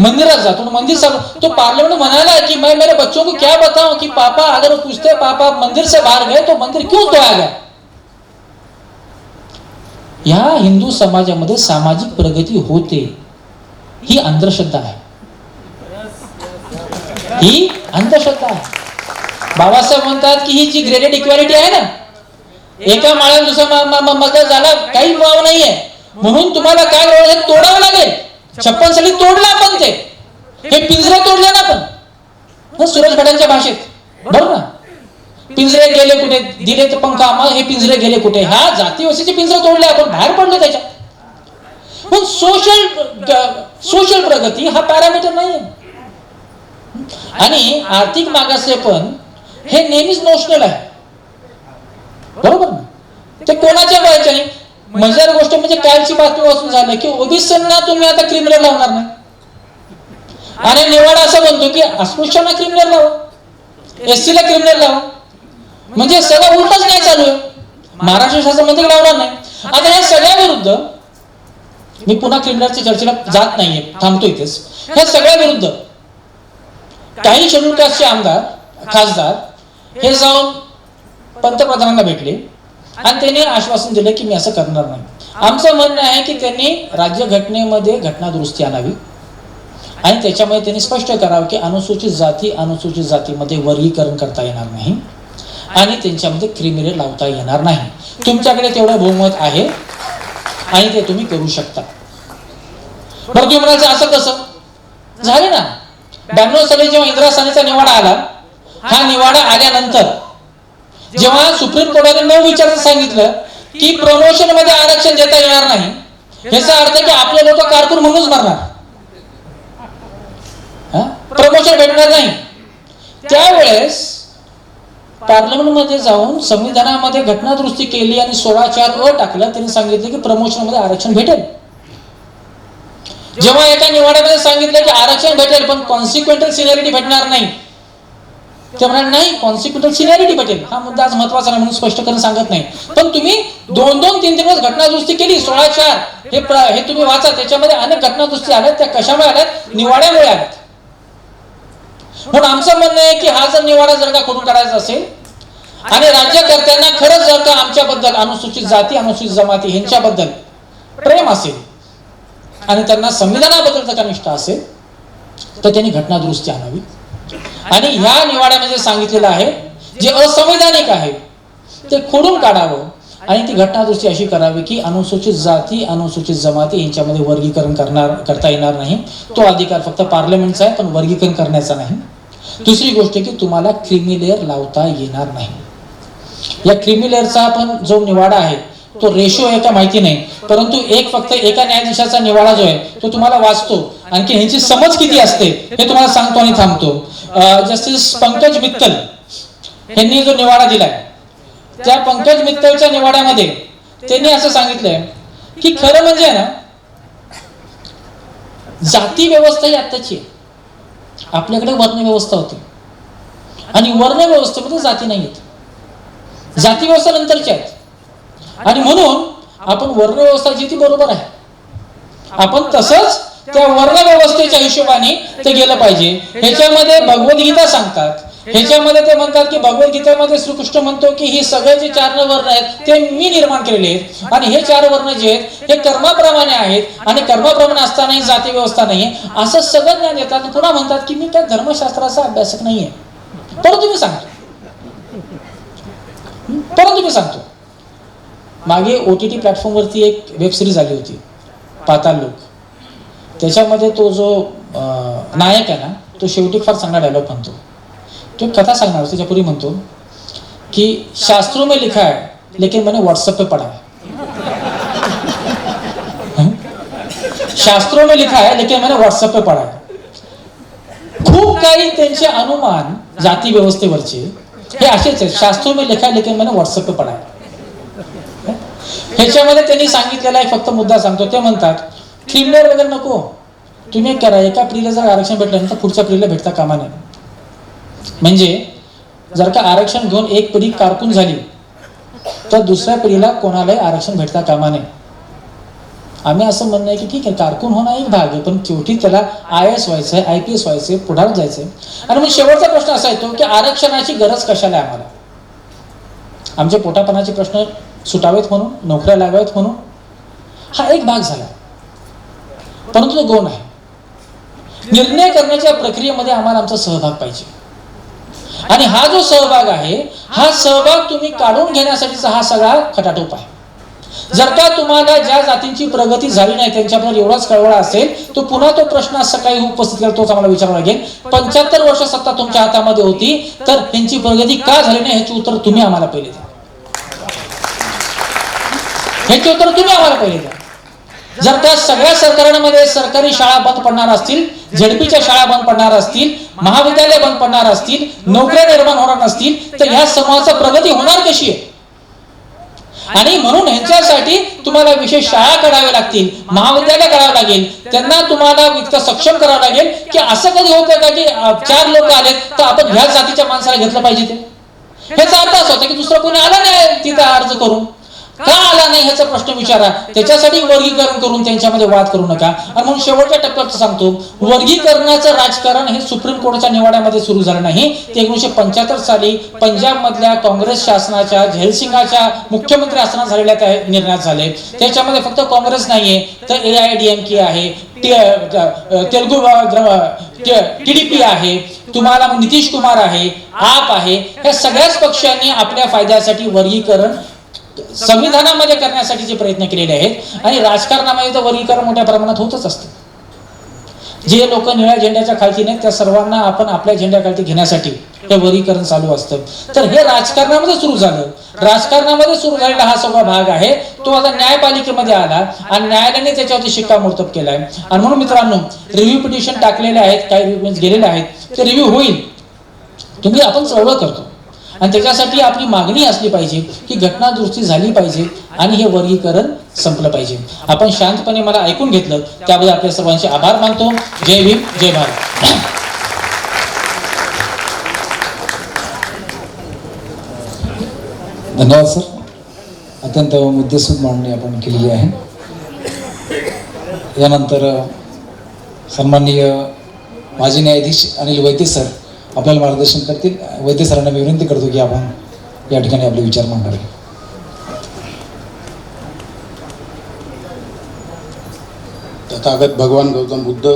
मंदिरात जातो मंदिर सब तो पार्लियामेंट म्हणाला कि मैं मेरे बच्चों को क्या बताऊं कि पापा अगर वो पूछते पापा मंदिर से बाहर गए तो मंदिर क्यों तोड़ा गया? या हिंदू समाजामध्ये सामाजिक प्रगती होते. ही अंधश्रद्धा आहे. ही अंधश्रद्धा आहे. बाबासाहेब म्हणतात की ही जी ग्रेडेड इक्वॅलिटी आहे ना एका माळ्या दुसरा म- झाला काही वाव नाहीये. म्हणून तुम्हाला काय तोडावं लागेल. छप्पन साली तोडलं आपण ते. हे पिंजरे तोडले ना आपण सुरेश भटांच्या भाषेत. बरोबर. ना? पिंजरे गेले कुठे? दिले तर पंखा मग हे पिंजरे गेले कुठे? ह्या जाती वस्तीचे पिंजरे तोडले आपण. बाहेर पडलो त्याच्यात. पण सोशल सोशल प्रगती हा पॅरामीटर नाही आणि आर्थिक मागासले पण हे नेहमीच नोशनल आहे. बरोबर ना? ते कोणाच्या वयाच्या नाही मजेदार गोष्ट म्हणजे कालची बातमी वाचून झालं की ओबीसींना तुम्ही आता क्रिमिनल लावणार नाही. आणि निवाडा असं म्हणतो की अस्पृश्यांना क्रिमिनल लावा. एससीला क्रिमिनल लावा. म्हणजे सगळं उलटच नाही चालू आहे. महाराष्ट्र शासन की लावणार नाही. आता या सगळ्या विरुद्ध मी पुन्हा क्रिमिनलच्या चर्चेला जात नाहीये. थांबतो इथेच. ह्या सगळ्या विरुद्ध काही शेड्यूल कास्टचे आमदार खासदार हे जाऊन पंतप्रधानांना भेटले. आणि त्यांनी आश्वासन दिलं की मी असं करणार नाही. आमचं म्हणणं आहे की त्यांनी राज्यघटनेमध्ये घटना दुरुस्ती आणावी. आणि त्याच्यामध्ये त्यांनी स्पष्ट करावं की अनुसूचित जाती अनुसूचित जातीमध्ये वर्गीकरण करता येणार नाही. आणि त्यांच्यामध्ये क्रिमिनल लावता येणार नाही. तुमच्याकडे तेवढं बहुमत आहे. आणि ते तुम्ही करू शकता. बरं तुम्ही म्हणायचं असं कसं? झाले ना? ब्याण्णव साली जेव्हा इंदिरा सानेचा निवाडा आला हा निवाडा आल्यानंतर जेव्हा सुप्रीम कोर्टाने न विचारता सांगितलं की प्रमोशनमध्ये आरक्षण देता येणार नाही याचा अर्थ की आपले लोक कारकून म्हणूनच मरणार. प्रमोशन भेटणार नाही. त्यावेळेस पार्लमेंटमध्ये जाऊन संविधानामध्ये घटना दुरुस्ती केली आणि सोळा चार अ टाकलं त्यांनी सांगितलं की प्रमोशनमध्ये आरक्षण भेटेल. जेव्हा एका निवाड्यामध्ये सांगितलं की आरक्षण भेटेल पण कॉन्सिक्वेंटल सिनियरिटी भेटणार नाही. ते म्हणाले नाही कॉन्सिक्युटल सिनियरिटी भेटेल हा मुद्दा आज महत्त्वाचा नाही म्हणून स्पष्ट करून सांगत नाही. पण तुम्ही दोन दोन तीन तीन वेळेस घटना केली सोळा चार हे हे तुम्ही वाचा त्याच्यामध्ये अनेक घटना दुरुस्ती आल्यात त्या कशामुळे आल्यात? निवाड्यामुळे आल्यात. म्हणून आमचं म्हणणं आहे की हा जर निवाडा जर का करून करायचा असेल आणि राज्यकर्त्यांना खरंच जर का आमच्याबद्दल अनुसूचित जाती अनुसूचित जमाती यांच्याबद्दल प्रेम असेल आणि त्यांना संविधानाबद्दल जर का निष्ठा असेल तर त्यांनी घटना दुरुस्ती आणावी. आणि ह्या निवाड्यामध्ये सांगितलेलं आहे जे असंवैधानिक आहे ते खोडून काढावं. आणि ती घटना दुरुस्ती अशी करावी की अनुसूचित जाती अनुसूचित जमाती यांच्यामध्ये वर्गीकरण करणार करता येणार नाही. तो अधिकार फक्त पार्लमेंटचा आहे पण वर्गीकरण करण्याचा नाही. दुसरी गोष्ट की तुम्हाला क्रिमिलेअर लावता येणार नाही. या क्रिमिलेअरचा पण जो निवाडा आहे तो रेशो आहे का माहिती नाही. परंतु एक फक्त एका न्यायाधीशाचा निवाडा जो आहे तो तुम्हाला वाचतो. आणखी ह्यांची समज किती असते हे तुम्हाला सांगतो आणि थांबतो. जस्टिस पंकज मित्तल यांनी जो निवाडा दिलाय त्या पंकज मित्तलच्या निवाड्यामध्ये त्यांनी असं सांगितलंय की खरं म्हणजे ना जाती व्यवस्था ही आत्ताची आहे. आपल्याकडे वर्ण व्यवस्था होती. आणि वर्ण व्यवस्थेमध्ये जाती नाही जाती व्यवस्था नंतरच्या आहेत. आणि म्हणून आपण वर्ण व्यवस्था जी ती बरोबर आहे. आपण तसंच त्या वर्ण व्यवस्थेच्या हिशोबाने ते गेलं पाहिजे. ह्याच्यामध्ये भगवद्गीता सांगतात. ह्याच्यामध्ये ते म्हणतात की भगवद्गीतेमध्ये श्रीकृष्ण म्हणतो की ही सगळे जे चार वर्ण आहेत ते मी निर्माण केलेले आहेत. आणि हे चार वर्ण जे आहेत हे कर्माप्रमाणे आहेत आणि कर्माप्रमाणे असताना ही जाती व्यवस्था नाही असं सगळं ज्ञान देतात पुन्हा म्हणतात की मी काय धर्मशास्त्राचा अभ्यासक नाहीये. परंतु मी सांगतो. परंतु मी सांगतो. मागे ओ टी टी प्लॅटफॉर्मवरती एक वेब सिरीज आली होती पाताल लोक. त्याच्यामध्ये तो जो नायक आहे ना तो शेवटी फार चांगला डायलॉग म्हणतो. तो कथा सांगणार त्याच्यापूर्वी म्हणतो की शास्त्रों में लिखा है लेकिन मैंने व्हॉट्सअप पे पढ़ा है? शास्त्रों में लिखा है लेकिन मैंने व्हॉट्सअप पे पढ़ा है खूप काही त्यांचे अनुमान जाती व्यवस्थेवरचे हे असेच आहेत. शास्त्रों में लिखा है लेकिन मैंने व्हॉट्सअप पे पढ़ा है ह्याच्यामध्ये त्यांनी सांगितलेला आहे फक्त मुद्दा सांगतो. ते म्हणतात क्रिमिनल वगैरे नको. तुम्ही करा एका पिढीला जर आरक्षण भेटलं तर पुढच्या पिढीला भेटता कामा नये. म्हणजे जर का आरक्षण घेऊन एक पिढी कारकून झाली तर दुसऱ्या पिढीला कोणालाही आरक्षण भेटता कामा नये. आम्ही असं म्हणणं आहे की ठीक आहे कारकून होणं एक भाग आहे पण शेवटी त्याला आय एस व्हायचं आहे आय पी एस व्हायचं आहे पुढार जायचं आहे आणि मग शेवटचा प्रश्न असा येतो की आरक्षणाची गरज कशाला आहे आम्हाला? आमच्या पोटापणाचे प्रश्न सुटावेत म्हणून नोकऱ्या लागावेत म्हणून. हा एक भाग झाला. परंतु तो गौण आहे. निर्णय करण्याच्या प्रक्रियेमध्ये आम्हाला आमचा सहभाग पाहिजे. आणि हा जो सहभाग आहे हा सहभाग तुम्ही काढून घेण्यासाठीचा हा सगळा खटाटोप आहे. जर का तुम्हाला ज्या जातींची प्रगती झाली नाही त्यांच्याबद्दल एवढाच कळवळा असेल तो पुन्हा तो प्रश्न आज सकाळी उपस्थित केला तोच आम्हाला विचारावा लागेल. पंच्याहत्तर वर्ष सत्ता तुमच्या हातामध्ये होती तर त्यांची प्रगती का झाली नाही ह्याची उत्तर तुम्ही आम्हाला पहिले द्या. याची उत्तर तुम्ही आम्हाला पहिले द्या. जर त्या सगळ्या सरकारांमध्ये सरकारी शाळा बंद पडणार असतील झेडपीच्या शाळा बंद पडणार असतील महाविद्यालय बंद पडणार असतील नोकऱ्या निर्माण होणार नसतील तर ह्या समाजाचा प्रगती होणार कशी आहे? आणि म्हणून ह्यांच्यासाठी तुम्हाला विशेष शाळा काढाव्या लागतील महाविद्यालय करावं लागेल त्यांना तुम्हाला इतकं सक्षम करावं लागेल की असं कधी होतं का की चार लोक आलेत तर आपण ह्या जातीच्या माणसाला घेतलं पाहिजे ते? ह्याचा अर्थ असा होता की दुसरं कोणी आला नाही तिथं अर्ज करून. का आला नाही ह्याचा प्रश्न विचारा. त्याच्यासाठी वर्गीकरण करून त्यांच्यामध्ये वाद करू नका. आणि म्हणून शेवटच्या टप्प्यात सांगतो वर्गीकरणाचं राजकारण हे सुप्रीम कोर्टाच्या निवाड्यामध्ये सुरू झालं नाही. ते एकोणीशे पंच्याहत्तर साली पंजाब मधल्या काँग्रेस शासनाच्या झेलसिंगाच्या मुख्यमंत्री असताना झालेल्या त्या निर्णयात झाले. त्याच्यामध्ये फक्त काँग्रेस नाहीये तर A I D M K आहे तेलगू टीडीपी आहे तुम्हाला नितीश कुमार आहे आप आहे ह्या सगळ्याच पक्षांनी आपल्या फायद्यासाठी वर्गीकरण संविधानामध्ये करण्यासाठीचे प्रयत्न केलेले आहेत आणि राजकारणामध्ये तर वर्गीकरण मोठ्या प्रमाणात होतच असतं. जे लोक निळ्या झेंड्याच्या खालती नाहीत त्या सर्वांना आपण आपल्या झेंड्याखालती घेण्यासाठी हे वर्गीकरण चालू असतं. तर हे राजकारणामध्ये सुरू झालं. राजकारणामध्ये सुरू झालेला हा सगळा भाग आहे. तो आता न्यायपालिकेमध्ये आला आणि न्यायालयाने त्याच्यावरती शिक्कामोर्तब केलाय. आणि म्हणून मित्रांनो रिव्ह्यू पिटिशन टाकलेले आहेत काही रिव्ह्यू गेलेले आहेत. ते रिव्ह्यू होईल. तुम्ही आपण चळवळ करतो. आणि त्याच्यासाठी आपली मागणी असली पाहिजे की घटना दुरुस्ती झाली पाहिजे आणि हे वर्गीकरण संपलं पाहिजे. आपण शांतपणे मला ऐकून घेतलं त्याबद्दल आपल्या सर्वांचे आभार मानतो. जय भीम जय भारत. धन्यवाद सर. अत्यंत मुद्देसूद मांडणी आपण केलेली आहे. यानंतर सन्माननीय माजी न्यायाधीश अनिल वैद्य सर. आपल्याला मार्गदर्शन करतील. वैद्य सरांना मी विनंती करतो की आपण या ठिकाणी आपले विचार मांडावे. तथागत भगवान गौतम बुद्ध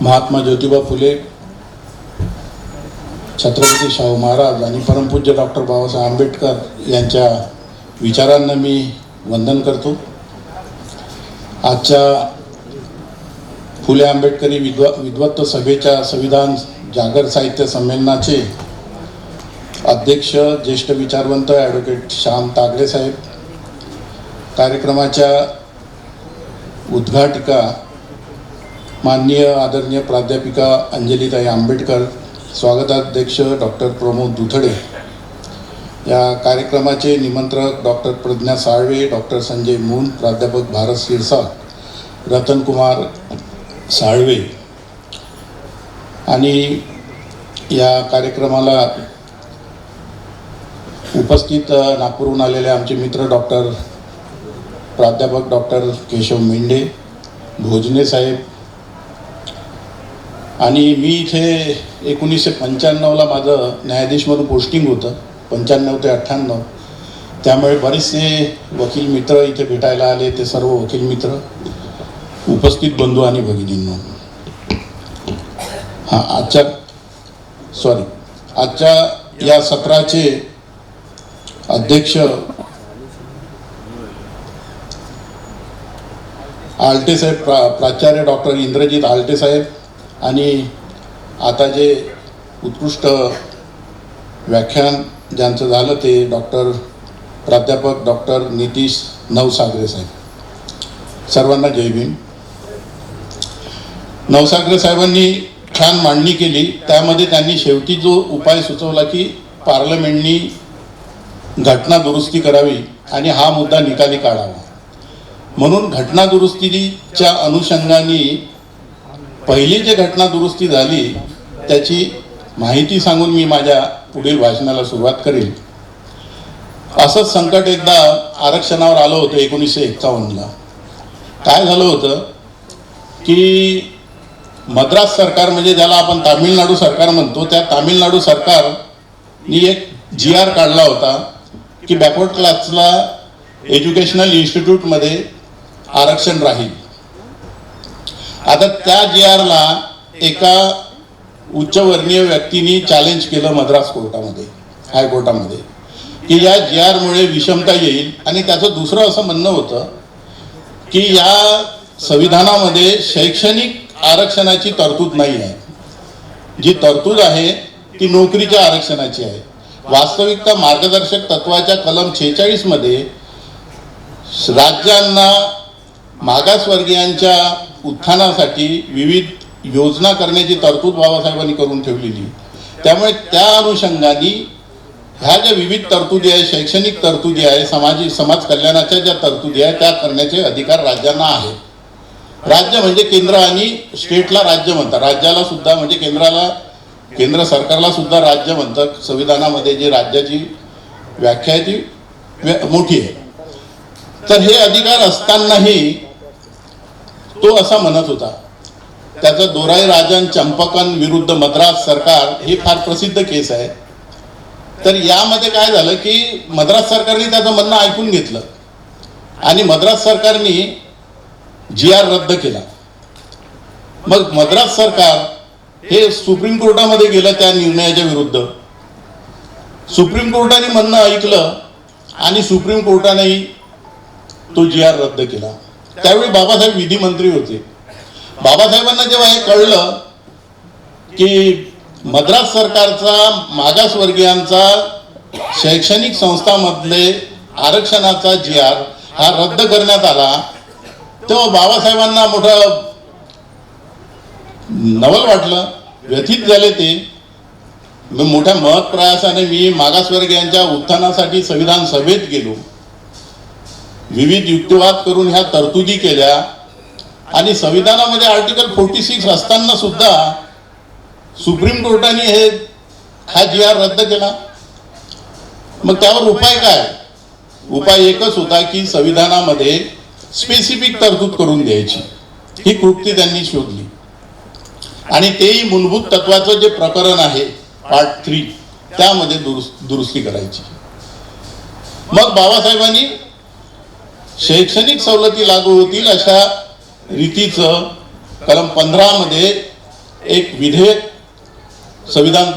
महात्मा ज्योतिबा फुले छत्रपती शाहू महाराज आणि परमपूज्य डॉक्टर बाबासाहेब आंबेडकर यांच्या विचारांना मी वंदन करतो. आजच्या फुले आंबेडकरी विद्वा विद्वत्त सभेच्या संविधान जागर साहित्य संमेलनाचे अध्यक्ष ज्येष्ठ विचारवंत ॲडव्होकेट श्याम तागडे साहेब कार्यक्रमाच्या उद्घाटिका माननीय आदरणीय प्राध्यापिका अंजलीताई आंबेडकर स्वागताध्यक्ष डॉक्टर प्रमोद दुथडे या कार्यक्रमाचे निमंत्रक डॉक्टर प्रज्ञा साळवे डॉक्टर संजय मून प्राध्यापक भारत सिरसा रतनकुमार साळवे आणि या कार्यक्रमाला उपस्थित नागपूरहून आलेले आमचे मित्र डॉक्टर प्राध्यापक डॉक्टर केशव मेंढे भोजने साहेब आणि मी इथे एकोणीसशे पंच्याण्णवला माझं न्यायाधीशमधून पोस्टिंग होतं पंच्याण्णव ते अठ्ठ्याण्णव. त्यामुळे बरेचसे वकील मित्र इथे भेटायला आले ते सर्व वकील मित्र उपस्थित बंधू आणि भगिनींना. हां आजच्या सॉरी आजच्या या सत्राचे अध्यक्ष आलटे साहेब प्रा प्राचार्य डॉक्टर इंद्रजित आलटे साहेब आणि आता जे उत्कृष्ट व्याख्यान ज्यांचं झालं ते डॉक्टर प्राध्यापक डॉक्टर नितीश नवसागरे साहेब. सर्वांना जय भीम. नवसागरे साहेबांनी छान मांडणी केली. त्यामध्ये त्यांनी शेवटी जो उपाय सुचवला की पार्लमेंटनी घटना दुरुस्ती करावी आणि हा मुद्दा निकाली काढावा. म्हणून घटना दुरुस्तीच्या अनुषंगाने पहिली जी घटना दुरुस्ती झाली त्याची माहिती सांगून मी माझ्या पुढील भाषणाला सुरुवात करेल असंच संकट एकदा आरक्षणावर आलं होतं एकोणीसशे एक्कावन्नला. काय झालं होतं की मद्रास सरकार म्हणजे ज्याला आपण तामिळनाडू सरकार म्हणतो त्या तामिळनाडू सरकारनी एक जी आर काढला होता की बॅकवर्ड क्लासला एज्युकेशनल इन्स्टिट्यूटमध्ये आरक्षण राहील. आता त्या जी आरला एका उच्चवर्णीय व्यक्तीने चॅलेंज केलं मद्रास कोर्टामध्ये हायकोर्टामध्ये की या जी आरमुळे विषमता येईल. आणि त्याचं दुसरं असं म्हणणं होतं की या संविधानामध्ये शैक्षणिक आरक्षणाची तरतूद नाही आहे. जी तरतूद आहे ती नोकरीच्या आरक्षणाची आहे. वास्तविकता मार्गदर्शक तत्वाच्या कलम छेचाळीसमध्ये राज्यांना मागासवर्गीयांच्या उत्थानासाठी विविध योजना करण्याची तरतूद बाबासाहेबांनी करून ठेवलेली. त्यामुळे त्या अनुषंगाने ह्या ज्या विविध तरतुदी आहे शैक्षणिक तरतुदी आहे समाजी समाज कल्याणाच्या ज्या तरतुदी आहे त्या करण्याचे अधिकार राज्यांना आहेत. राज्य म्हणजे केंद्र आणि स्टेटला राज्य म्हणतात. राज्याला सुद्धा म्हणजे केंद्राला केंद्र सरकारला सुद्धा राज्य म्हणतात. संविधानामध्ये जी राज्याची व्याख्या आहे ती व्य- मोठी आहे. तर हे अधिकार असतानाही तो असा म्हणत होता. त्याचं दोराई राजन चंपकन विरुद्ध मद्रास सरकार ही फार प्रसिद्ध केस आहे. तर यामध्ये काय झालं की मद्रास सरकारने त्याचं म्हणणं ऐकून घेतलं. आणि मद्रास सरकारने जी आर रद्द केला. मग मद्रास सरकार हे सुप्रीम कोर्टामध्ये गेलं त्या निर्णयाच्या विरुद्ध. सुप्रीम कोर्टाने म्हणणं ऐकलं आणि सुप्रीम कोर्टानेही तो जी आर रद्द केला. त्यावेळी बाबासाहेब विधी मंत्री होते. बाबासाहेबांना जेव्हा हे कळलं की मद्रास सरकारचा मागासवर्गीयांचा शैक्षणिक संस्थांमधले आरक्षणाचा जी आर हा रद्द करण्यात आला तेव्हा बाबासाहेबांना मोठं नवल वाटलं व्यथित झाले ते. मी मोठ्या महत् प्रयासाने मी मागासवर्गीयांच्या उत्थानासाठी संविधान सभेत गेलो. विविध युक्तिवाद करून ह्या तरतुदी केल्या. आणि संविधानामध्ये आर्टिकल फोर्टी सिक्स असताना सुद्धा सुप्रीम कोर्टाने हे हा जी आर रद्द केला. मग त्यावर उपाय काय? उपाय एकच होता की संविधानामध्ये स्पेसिफिक तरतूद करून द्यायची. ही कृती त्यांनी शोधली. आणि तेही मूलभूत तत्वाचं जे प्रकरण आहे पार्ट थ्री त्यामध्ये दुरुस दुरुस्ती करायची. मग बाबासाहेबांनी शैक्षणिक सवलती लागू होतील अशा रीतीचं कलम पंधरामध्ये एक विधेयक संविधान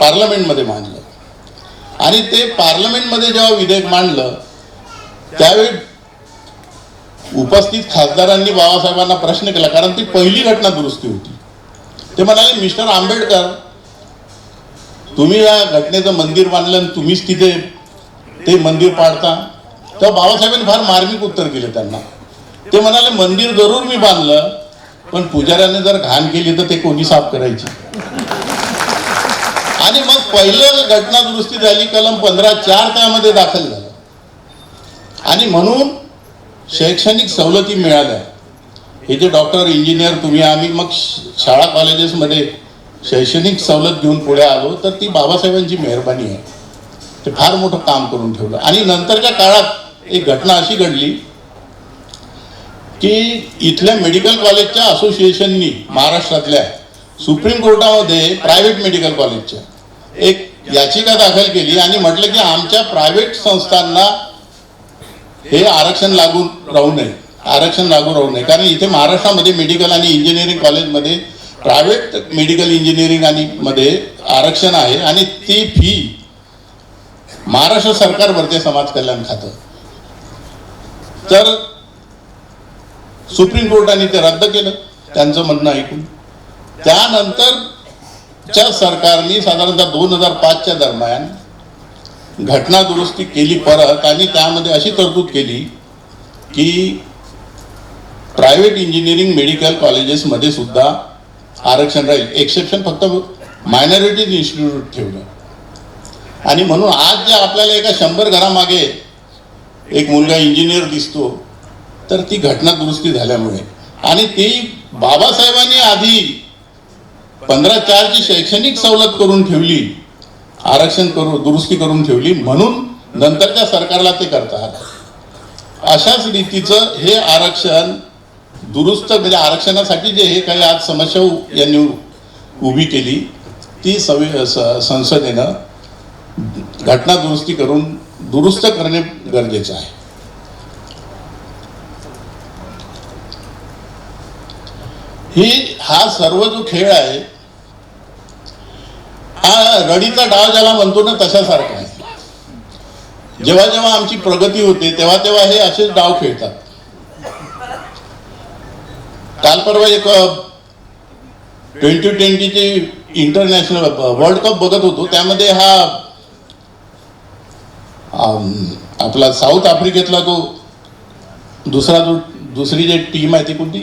पार्लमेंटमध्ये मांडलं. आणि ते पार्लमेंटमध्ये जेव्हा विधेयक मांडलं त्यावेळी उपस्थित खासदारांनी बाबासाहेबांना प्रश्न केला कारण ती पहिली घटना दुरुस्ती होती. ते म्हणाले मिस्टर आंबेडकर तुम्ही या घटनेचं मंदिर बांधलं आणि तुम्हीच तिथे ते मंदिर पाडता? तेव्हा बाबासाहेबांनी फार मार्मिक उत्तर दिले त्यांना. ते म्हणाले मंदिर जरूर मी बांधलं पण पुजाऱ्याने जर घाण केली तर ते कोणी साफ करायची? आणि मग पहिलं घटना दुरुस्ती झाली कलम पंधरा चार त्यामध्ये दाखल झालं. आणि म्हणून शैक्षणिक सवलती मिळाल्या. हे जे डॉक्टर इंजिनियर तुम्ही आम्ही मग शाळा कॉलेजेसमध्ये शैक्षणिक सवलत घेऊन पुढे आलो तर ती बाबासाहेबांची मेहरबानी आहे. ते फार मोठं काम करून ठेवलं. आणि नंतरच्या काळात एक घटना अशी घडली की इथल्या मेडिकल कॉलेजच्या असोसिएशननी महाराष्ट्रातल्या सुप्रीम कोर्टामध्ये प्रायव्हेट मेडिकल कॉलेजच्या एक याचिका दाखल केली आणि म्हटलं की आमच्या प्रायव्हेट संस्थांना हे आरक्षण लागू राहू नये. आरक्षण लागू राहू नये. कारण इथे महाराष्ट्रामध्ये मेडिकल आणि इंजिनिअरिंग कॉलेजमध्ये प्रायव्हेट मेडिकल इंजिनिअरिंग आणि मध्ये आरक्षण आहे आणि ती फी महाराष्ट्र सरकार भरते समाज कल्याण खातं. तर सुप्रीम कोर्टाने ते रद्द केलं त्यांचं म्हणणं ऐकून. त्यानंतरच्या सरकारने साधारणतः दोन हजार पाचच्या दरम्यान घटना दुरुस्ती केली परत आणि त्यामध्ये अशी तरतूद केली की प्रायव्हेट इंजिनिअरिंग मेडिकल कॉलेजेसमध्ये सुद्धा आरक्षण राहील. एक्सेप्शन फक्त मायनॉरिटीज इन्स्टिट्यूट ठेवलं. आणि म्हणून आज जे आपल्याला एका शंभर घरामागे एक मुलगा इंजिनियर दिसतो तर ती घटना दुरुस्ती झाल्यामुळे. आणि ती बाबासाहेबांनी आधी पंधरा चारची शैक्षणिक सवलत करून ठेवली. आरक्षण करू दुरुस्ती करून ठेवली म्हणून नंतरच्या सरकारला ते करतात. अशाच रीतीचं हे आरक्षण दुरुस्त म्हणजे आरक्षणासाठी जे हे काही आज समस्या यांनी उभी केली ती सवि संसदेनं घटना दुरुस्ती करून दुरुस्त करणे गरजेचे आहे. ही हा सर्व जो खेळ आहे हा रडीचा डाव ज्याला म्हणतो ना तशासारखा आहे. जेव्हा जेव्हा आमची प्रगती होते तेव्हा तेव्हा हे असेच डाव खेळतात. काल परवा एक ट्वेंटी ट्वेंटीचे इंटरनॅशनल वर्ल्ड कप बघत होतो. त्यामध्ये हा आपला साऊथ आफ्रिकेतला तो दुसरा जो दुसरी जी टीम आहे ती कोणती?